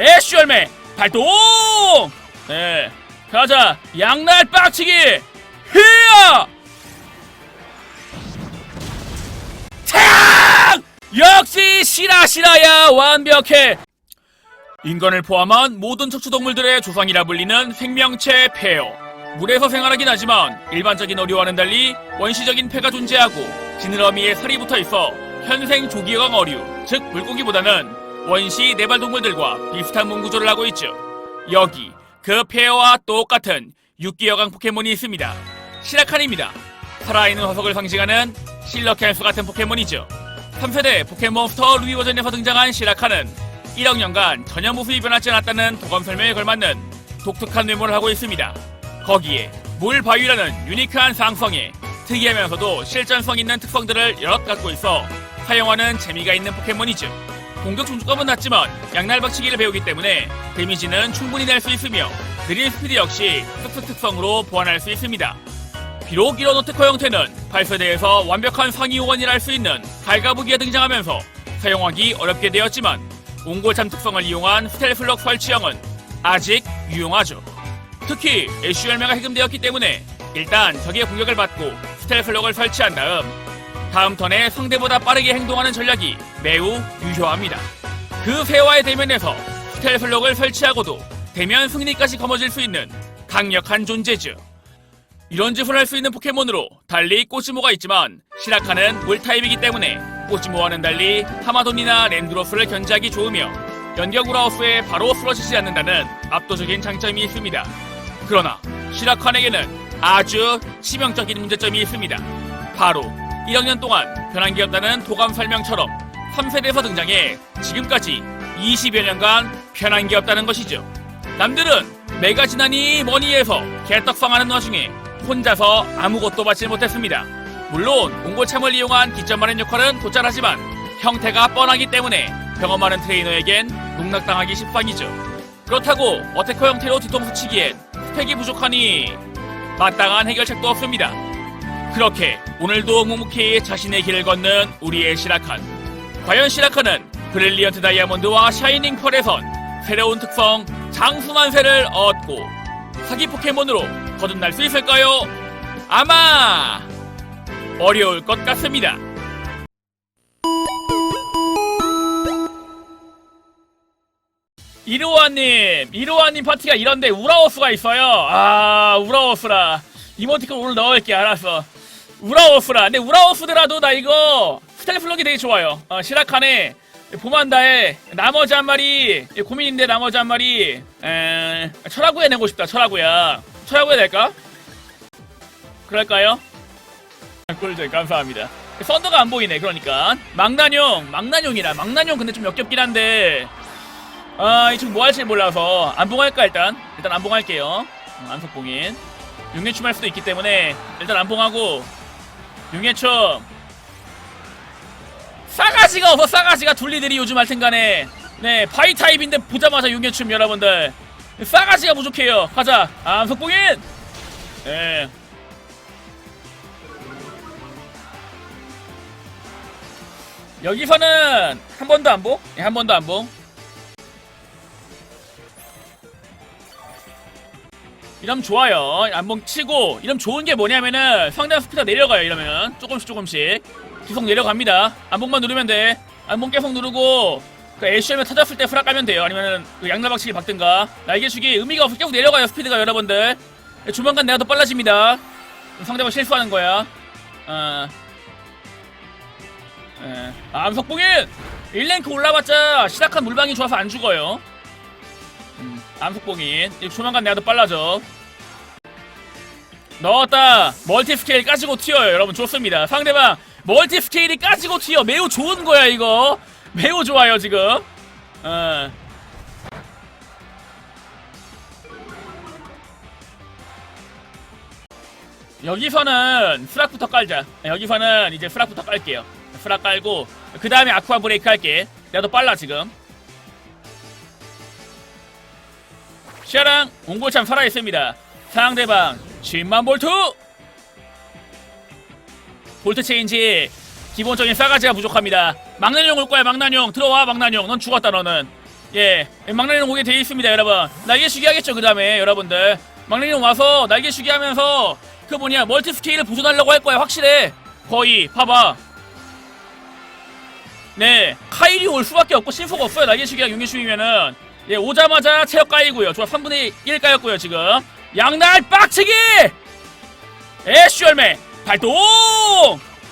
애쉬 열매 발동! 네 가자. 양날 빡치기 히야 탕 역시 시라시라야 완벽해. 인간을 포함한 모든 척추동물들의 조상이라 불리는 생명체 폐어. 물에서 생활하긴 하지만 일반적인 어류와는 달리 원시적인 폐가 존재하고 지느러미에 살이 붙어 있어 현생 조기어강 어류, 즉 물고기보다는 원시 네발동물들과 비슷한 몸 구조를 하고 있죠. 여기 그 폐어와 똑같은 육기어강 포켓몬이 있습니다. 시라칸입니다. 살아있는 화석을 상징하는 실러캔스 같은 포켓몬이죠. 3세대 포켓몬스터 루이 버전에서 등장한 시라칸은 1억 년간 전혀 모습이 변하지 않았다는 도감 설명에 걸맞는 독특한 외모를 하고 있습니다. 거기에 물 바위라는 유니크한 상성에 특이하면서도 실전성 있는 특성들을 여럿 갖고 있어 사용하는 재미가 있는 포켓몬이죠. 공격 중주값은 낮지만 양날 박치기를 배우기 때문에 데미지는 충분히 낼 수 있으며 느린 스피드 역시 습득 특성으로 보완할 수 있습니다. 비록 이런 오테커 형태는 8세대에서 완벽한 상위 호원이라 할 수 있는 갈가부기가 등장하면서 사용하기 어렵게 되었지만 옹골참 특성을 이용한 스텔플럭 설치형은 아직 유용하죠. 특히 애쉬 열매가 해금되었기 때문에 일단 적의 공격을 받고 스텔플럭을 설치한 다음 다음 턴에 상대보다 빠르게 행동하는 전략이 매우 유효합니다. 그 세와의 대면에서 스텔플럭을 설치하고도 대면 승리까지 거머쥘 수 있는 강력한 존재죠. 이런 짓을 할 수 있는 포켓몬으로 달리 꼬치모가 있지만 시라카는 물 타입이기 때문에 꼬치모와는 달리 하마돈이나 랜드로스를 견제하기 좋으며 연격 우라우스에 바로 쓰러지지 않는다는 압도적인 장점이 있습니다. 그러나 시라칸에게는 아주 치명적인 문제점이 있습니다. 바로 1억 년 동안 변한 게 없다는 도감 설명처럼 3세대에서 등장해 지금까지 20여 년간 변한 게 없다는 것이죠. 남들은 메가 지나니 머니에서 개떡상하는 와중에 혼자서 아무것도 받지 못했습니다. 물론 몽골참을 이용한 기점하는 역할은 도달하지만 형태가 뻔하기 때문에 경험 많은 트레이너에겐 농락당하기 십상이죠. 그렇다고 어테커 형태로 뒤통수 치기엔 스펙이 부족하니 마땅한 해결책도 없습니다. 그렇게 오늘도 묵묵히 자신의 길을 걷는 우리의 시라칸. 과연 시라칸은 브릴리언트 다이아몬드와 샤이닝 펄에선 새로운 특성 장수만세를 얻고 사기 포켓몬으로 거듭날 수 있을까요? 아마 어려울 것 같습니다. 이로아님, 이로아님 파티가 이런데 우라오스가 있어요. 아, 우라오스라. 이모티콘 오늘 넣을게, 알았어. 우라오스라. 근데 우라오스더라도 나 이거 스텔플럭이 되게 좋아요. 어, 시라칸에 보만다에 나머지 한 마리 고민인데 나머지 한 마리 에, 철화구에 내고 싶다. 철화구야. 철화구에 낼까? 그럴까요? 꿀잼 감사합니다. 썬더가 안 보이네. 그러니까 망나뇽, 망나뇽이라 망나뇽 근데 좀 역겹긴 한데 아, 이 친구 뭐 할지 몰라서 안봉할까 일단? 일단 안봉할게요. 음, 안석봉인. 용해춤 할 수도 있기 때문에 일단 안봉하고 용해춤 싸가지가 없어 싸가지가 둘리들이 요즘 할텐간에. 네 바이 타입인데 보자마자 용해춤 여러분들. 싸가지가 부족해요. 가자. 안석봉인. 네. 여기서는 한 번도 안 봉? 네, 한 번도 안 봉. 이러면 좋아요. 안봉 치고 이러면 좋은 게 뭐냐면은 상대방 스피드가 내려가요. 이러면 조금씩 조금씩 계속 내려갑니다. 안봉만 누르면 돼. 안봉 계속 누르고 그 애쉬면 터졌을 때 프락 까면 돼요. 아니면은 그 양날박치기 박든가 날개주기 의미가 없어 계속 내려가요. 스피드가 여러분들. 조만간 내가 더 빨라집니다. 상대방 실수하는 거야. 어. 예. 아, 암석봉인 1랭크 올라봤자 시작한 물방이 좋아서 안 죽어요. 이거 조만간 내가 더 빨라져. 넣었다. 멀티 스케일 까지고 튀어요. 여러분 좋습니다. 상대방 멀티 스케일이 까지고 튀어. 매우 좋은 거야 이거. 매우 좋아요 지금. 어. 여기서는 프락부터 깔자. 여기서는 이제 프락부터 깔게요. 프락 깔고 그 다음에 아쿠아 브레이크 할게. 내가 더 빨라 지금. 시아랑 옹골참 살아있습니다. 상대방 10만 볼트. 볼트 체인지 기본적인 싸가지가 부족합니다. 망나뇽 올 거야 망나뇽 들어와 망나뇽 넌 죽었다 너는 예, 막내는 오게 돼 있습니다, 여러분. 날개쉬기 하겠죠, 그 다음에 여러분들. 막내는 와서 날개쉬기 하면서 그 뭐냐 멀티 스케일을 보존하려고 할 거야, 확실해. 거의 봐봐. 네, 카일이 올 수밖에 없고 신소가 없어요. 날개쉬기랑 용기쉬기면은 예, 오자마자 체력 까이고요. 좋아, 3분의 1 까였고요, 지금. 양날 빡치기! 애쉬 열매 발동!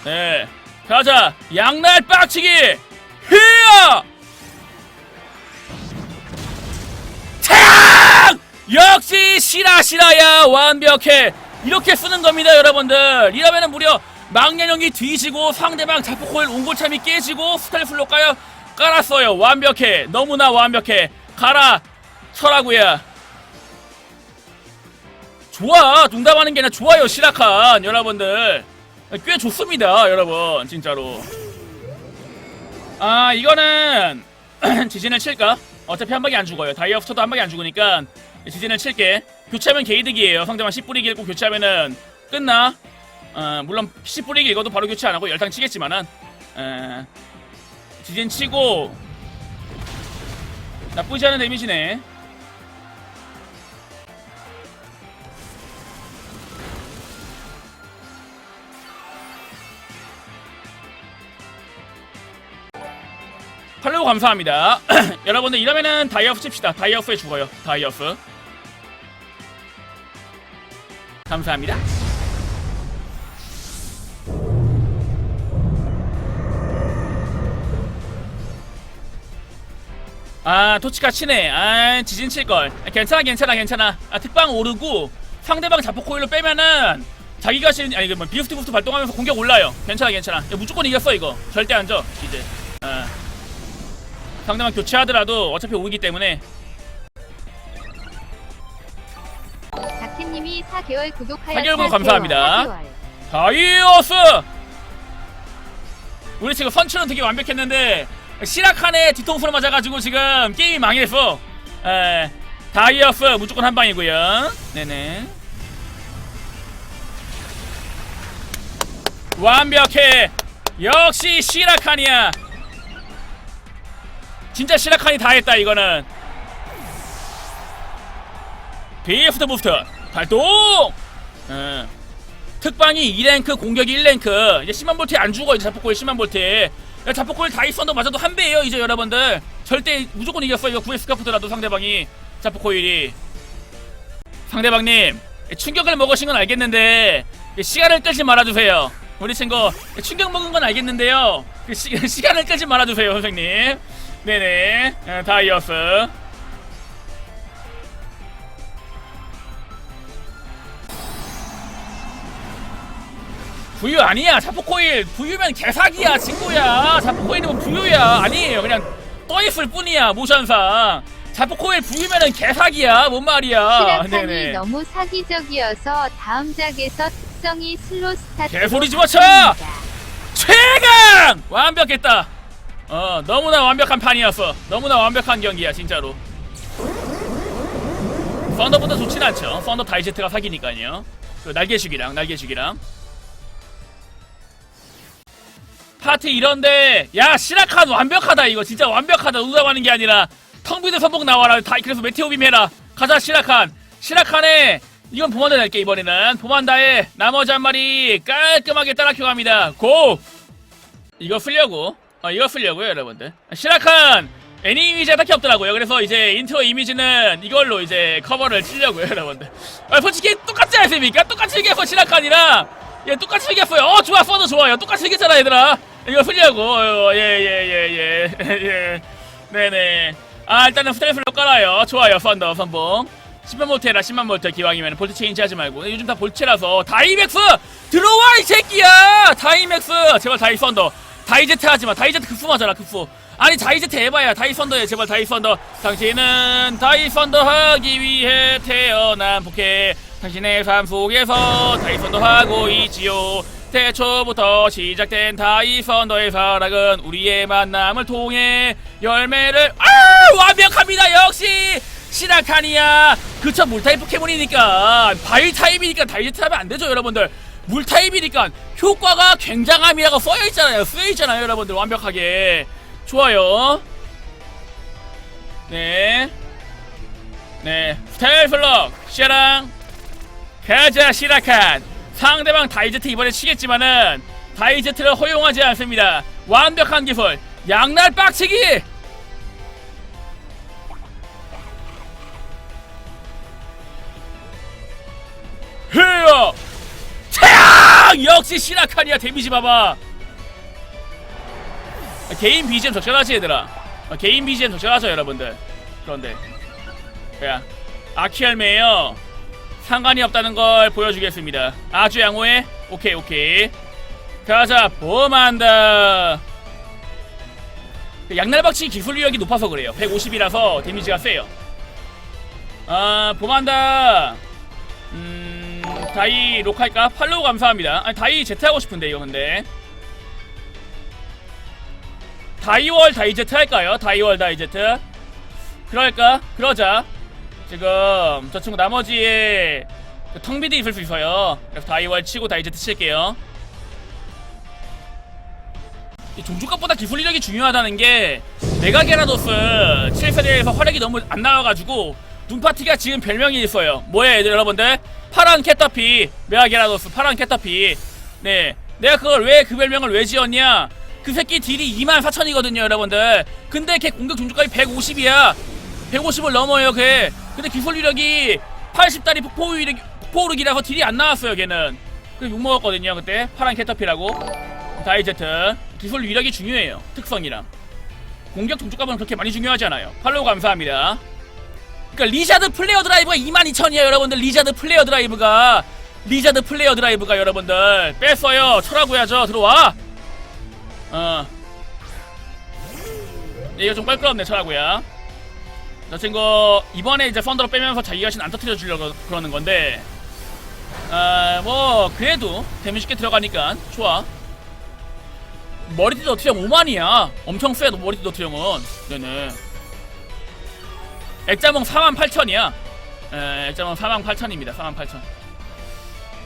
네, 가자. 양날 빡치기! 히야! 탕! 역시 시라 시라야 완벽해. 이렇게 쓰는 겁니다, 여러분들. 이러면은 무려 망년형이 뒤지고 상대방 자폭코일 옹골참이 깨지고 스타일 플로 까요 깔았어요. 완벽해. 너무나 완벽해. 가라. 서라구야. 좋아. 농담하는 게 아니라 좋아요, 시라칸. 여러분들. 꽤 좋습니다, 여러분. 진짜로. 아, 이거는 지진을 칠까? 어차피 한 방에 안 죽어요. 다이어프터도 한 방에 안 죽으니까 지진을 칠게. 교체하면 개이득이에요. 상대방 10뿌리 길고 교체하면은 끝나. 어, 물론 10뿌리 길고도 바로 교체 안 하고 열탕 치겠지만은 에, 지진 치고 나쁘지 않은 데미지네. 팔로우 감사합니다. 여러분들 이러면은 다이어프 칩시다. 다이어프에 죽어요. 다이어프. 감사합니다. 아 토치카 치네. 아 지진 칠걸. 아, 괜찮아 괜찮아 괜찮아. 아 특방 오르고 상대방 자폭 코일로 빼면은 자기가 실 아니 그뭐 비스트 부스트 발동하면서 공격 올라요. 괜찮아 괜찮아. 야, 무조건 이겼어 이거. 절대 안 져. 이제. 아. 상대방 교체하더라도 어차피 오기 때문에 다케님이 4개월 구독하여 4개월 구독 감사합니다. 다이어스! 우리 지금 선출은 되게 완벽했는데 시라칸의 뒤통수를 맞아가지고 지금 게임이 망했어. 에, 다이어스 무조건 한 방이고요. 네네. 완벽해. 역시 시라칸이야. 진짜 시라칸이 다 했다 이거는. 비프트 부스트 발동. 에. 특방이 2랭크 공격이 1랭크 이제 10만 볼트에 안 죽어 이제 자폭골 10만 볼트에 야, 자폭골 다이선도 맞아도 한 배예요 이제 여러분들. 절대 무조건 이겼어 이거 9회 스카프더라도 상대방이. 자폭코일이. 상대방님 충격을 먹으신 건 알겠는데 시간을 끌지 말아주세요. 우리 친구 충격 먹은 건 알겠는데요. 그 시, 시간을 끌지 말아주세요 선생님. 네네. 어, 다이어스 부유 아니야. 자포코일 부유면 개사기야 친구야. 자포코일이면 부유야. 아니에요. 그냥 떠있을 뿐이야 모션상. 자포코일 부유면은 개사기야 뭔 말이야. 시라칸이 너무 사기적이어서 다음 작에서 특성이 슬로 스타트. 개소리 집어쳐! 최강! 완벽했다. 어 너무나 완벽한 판이었어. 너무나 완벽한 경기야 진짜로. 썬더보다 좋진 않죠. 썬더 다이제트가 사기니까요. 그 날개식이랑 날개식이랑 파티 이런데 야 시라칸 완벽하다 이거. 진짜 완벽하다. 농담하는 게 아니라 텅비드 선봉 나와라. 다 그래서 메테오빔 해라. 가자 시라칸. 시라칸에 이건 보만다 낼게 이번에는. 보만다에 나머지 한 마리 깔끔하게 따라 켜 갑니다. 고! 이거 쓰려고. 어 이거 쓰려고요 여러분들. 시라칸! 애니미지가 딱히 없더라고요. 그래서 이제 인트로 이미지는 이걸로 이제 커버를 치려고요 여러분들. 아, 솔직히 똑같지 않습니까? 똑같이 생겼어 시라칸이랑 예 똑같이 생겼어요. 어 좋아 써도 좋아요. 똑같이 생겼잖아 얘들아. 이거 쓰려고. 어, 예예예 예 예, 예. 네네. 아 일단은 스타일플로 깔아요. 좋아요 썬더 선봉. 10만 볼트 해라 10만 볼트 기왕이면 볼트 체인지 하지 말고. 요즘 다 볼트라서. 다이맥스! 들어와 이 새끼야! 다이맥스! 제발 다이 썬더. 다이제트 하지마. 다이제트 급수 맞아라 급수 아니 다이제트 해봐야 다이 썬더에 제발 다이 썬더. 당신은 다이 썬더 하기 위해 태어난 포켓 당신의 삶 속에서 다이 썬더 하고 있지요. 태초부터 시작된 다이 썬더의 사랑은 우리의 만남을 통해 열매를 아 완벽합니다. 역시 시라카니아 그쵸 물타입 포켓몬이니까. 바위 타입이니까 다이제트 하면 안 되죠 여러분들. 물 타입이니까 효과가 굉장함이라고 써여 있잖아요. 쓰여 있잖아요 여러분들. 완벽하게. 좋아요. 네. 네. 스타일 플럭. 시아랑. 가자, 시라칸. 상대방 다이제트 이번에 치겠지만은, 다이제트를 허용하지 않습니다. 완벽한 기술. 양날 빡치기! 헤어! 태양! 역시 시라칸이야, 데미지 봐봐. 아, 개인 BGM 적절하지 얘들아 아, 개인 BGM 적절하죠 여러분들 그런데 야 아키알메요 상관이 없다는 걸 보여주겠습니다. 아주 양호해. 오케이 오케이. 가자 보험한다. 양날박치 기술력이 높아서 그래요. 150이라서 데미지가 세요. 아 보험한다. 음 다이 록할까? 팔로우 감사합니다. 아니 다이 제트 하고 싶은데 이거 근데. 다이월 다이제트 할까요? 다이월 다이제트. 그럴까? 그러자 지금 저 친구 나머지에 그 텅비도 있을 수 있어요. 그래서 다이월 치고 다이제트 칠게요. 이 종주값보다 기술력이 중요하다는 게 메가게라도스 7세대에서 활약이 너무 안 나와가지고 눈파티가 지금 별명이 있어요. 뭐예요 얘들 여러분들? 파란 캐터피. 메가게라도스 파란 캐터피. 네. 내가 그걸 왜 그 별명을 왜 지었냐? 그 새끼 딜이 2만 4천이거든요 여러분들. 근데 걔 공격 종주값이 150이야 150을 넘어요 걔. 근데 기술력이 80다리 폭포우력, 폭포우력이라서 딜이 안 나왔어요 걔는. 그래서 욕먹었거든요 그때. 파란 캐터피라고. 다이제트. 기술 위력이 중요해요 특성이랑. 공격 종주값은 그렇게 많이 중요하지 않아요. 팔로우 감사합니다. 그러니까 리자드 플레이어 드라이브가 22,000이에요 여러분들. 리자드 플레이어 드라이브가. 리자드 플레이어 드라이브가 여러분들. 뺐어요. 철하고야죠. 들어와. 어. 이거 좀 껄끄럽네 철하고야 저 친구 이번에 이제 펀더로 빼면서 자기 자신 안 터뜨려 주려고 그러는 건데 아뭐 그래도 데미지 꽤 들어가니까 좋아. 머리띠 너트령 5만이야. 엄청 세 머리띠 너트령은 네네. 액자몽 48,000이야. 에, 액자몽 48,000입니다. 48,000자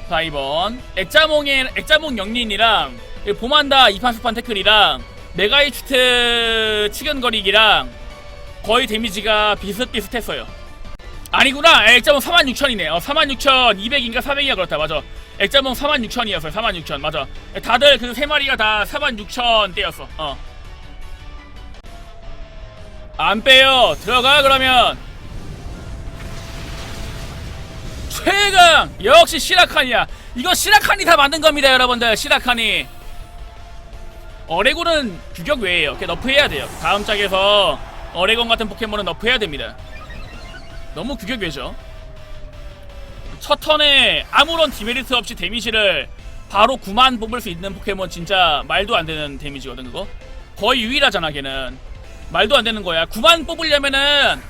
2번. 액자몽의 액자몽 영린이랑 이 보만다 2판 수판 태클이랑 메가이츠트 치근거리기랑 거의 데미지가 비슷비슷했어요. 아니구나. 액자몽 46,000이네. 어 46,200인가 400인가 그렇다. 맞아. 액자몽 46,000이었어요. 46,000 맞아. 다들 그 세 마리가 다 46,000대였어. 어. 안 빼요. 들어가 그러면. 최강! 역시 시라칸이야. 이거 시라칸이 다 만든 겁니다 여러분들. 시라칸이. 어레곤은 규격 외에요. 걔 너프해야 돼요. 다음 짝에서 어레곤 같은 포켓몬은 너프해야 됩니다. 너무 규격 외죠. 첫 턴에 아무런 디메리트 없이 데미지를 바로 9만 뽑을 수 있는 포켓몬 진짜 말도 안 되는 데미지거든 그거. 거의 유일하잖아 걔는. 말도 안 되는 거야. 9만 뽑으려면은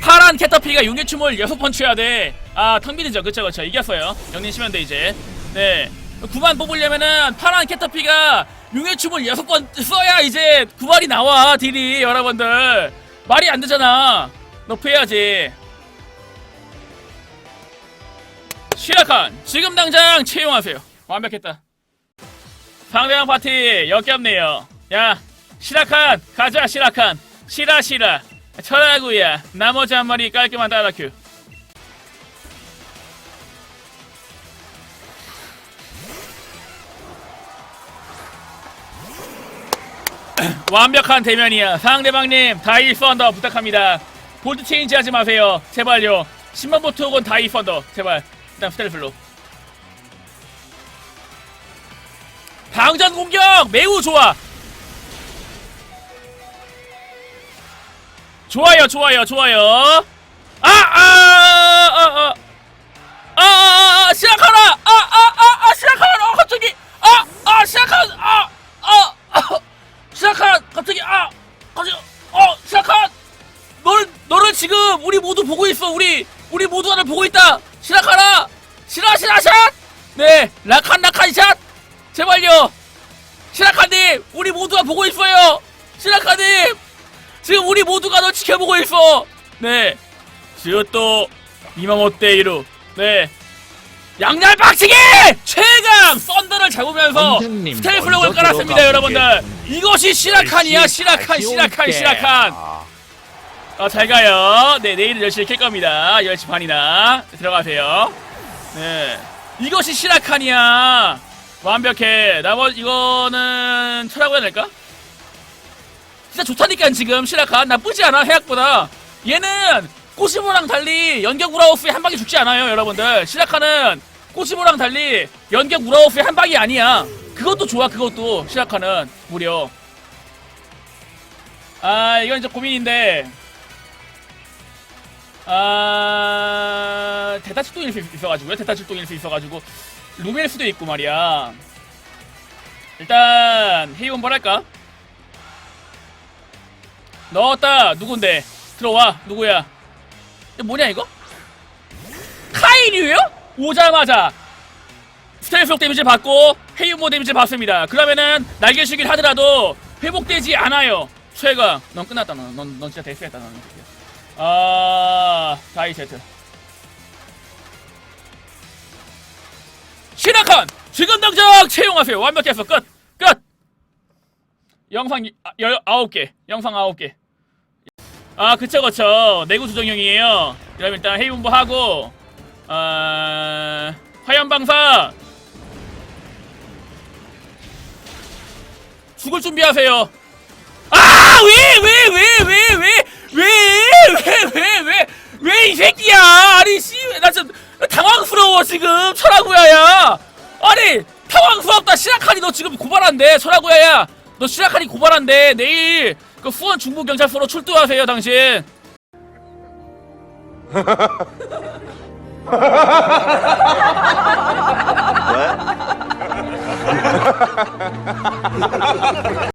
파란 캐터피가 용의춤을 6번 쳐야 돼 아 텅비드죠. 그쵸 그쵸. 이겼어요. 영린 치면 돼 이제. 네. 9만 뽑으려면은 파란 캐터피가 용의 춤을 6번 써야 이제 9만이 나와 딜이 여러분들. 말이 안 되잖아. 너프해야지. 시라칸 지금 당장 채용하세요. 완벽했다. 상대방 파티 역겹네요. 야 시라칸 가자 시라칸 시라 시라. 철하구야. 나머지 한 마리 깔끔한 따라큐 완벽한 대면이야. 상대방님 다이 펀더 부탁합니다. 볼트 체인지 하지 마세요. 제발요. 10만 보트 혹은 다이 펀더. 제발. 일단 스텔플로. 방전 공격! 매우 좋아! 좋아요 좋아요 좋아요. 아아아아아아 지켜보고 있어 네 지읒도 이마모떼 이루 네 양날 박치기 최강 썬더를 잡으면서 스테이 플록을 먼저 깔았습니다 들어가 여러분들 이것이 시라칸이야 시라칸 시라칸 시라칸 어, 잘 가요. 네, 내일은 10시에 킬 겁니다. 10시 반이나. 들어가세요. 네. 이것이 시라칸이야. 완벽해. 나머지, 이거는, 철하고 해야 될까? 진짜 좋다니까, 지금, 시라칸. 나쁘지 않아, 해약보다. 얘는, 꼬시모랑 달리, 연격 우라우스에 한 방에 죽지 않아요, 여러분들. 시라칸은, 꼬시모랑 달리, 연격 우라우스에 한 방이 아니야. 그것도 좋아, 그것도. 시라칸은, 무려. 아, 이건 이제 고민인데. 아 대타 출동일 수 있어가지고요. 대타 출동일 수 있어가지고 루멜 수도 있고 말이야. 일단 헤이온 뭘 할까? 넣었다. 누군데? 들어와. 누구야? 뭐냐 이거? 카이류요? 오자마자 스텔스 속 데미지 받고 헤이온모 데미지 받습니다. 그러면은 날개 쉬길 하더라도 회복되지 않아요. 최강. 넌 끝났다. 넌, 넌, 넌 진짜 대수했다. 넌. 아, 다이 세트. 시나칸! 지금 당장 채용하세요. 완벽했어. 끝! 끝! 영상 이- 아, 열, 아홉 개. 영상 아홉 개. 아, 그쵸, 그쵸. 내구 조정용이에요. 그럼 일단 헤이문부 하고, 아, 화염방사! 죽을 준비하세요. 아! 왜, 왜, 왜, 왜, 왜, 왜, 왜, 왜, 왜, 왜이 새끼야! 아니, 씨, 나 진짜 당황스러워, 지금! 철하구야야! 아니, 당황스럽다! 시라카니 너 지금 고발한대! 철하구야야! 너 시라카니 고발한대! 내일 그 후원 중부 경찰서로 출두하세요, 당신!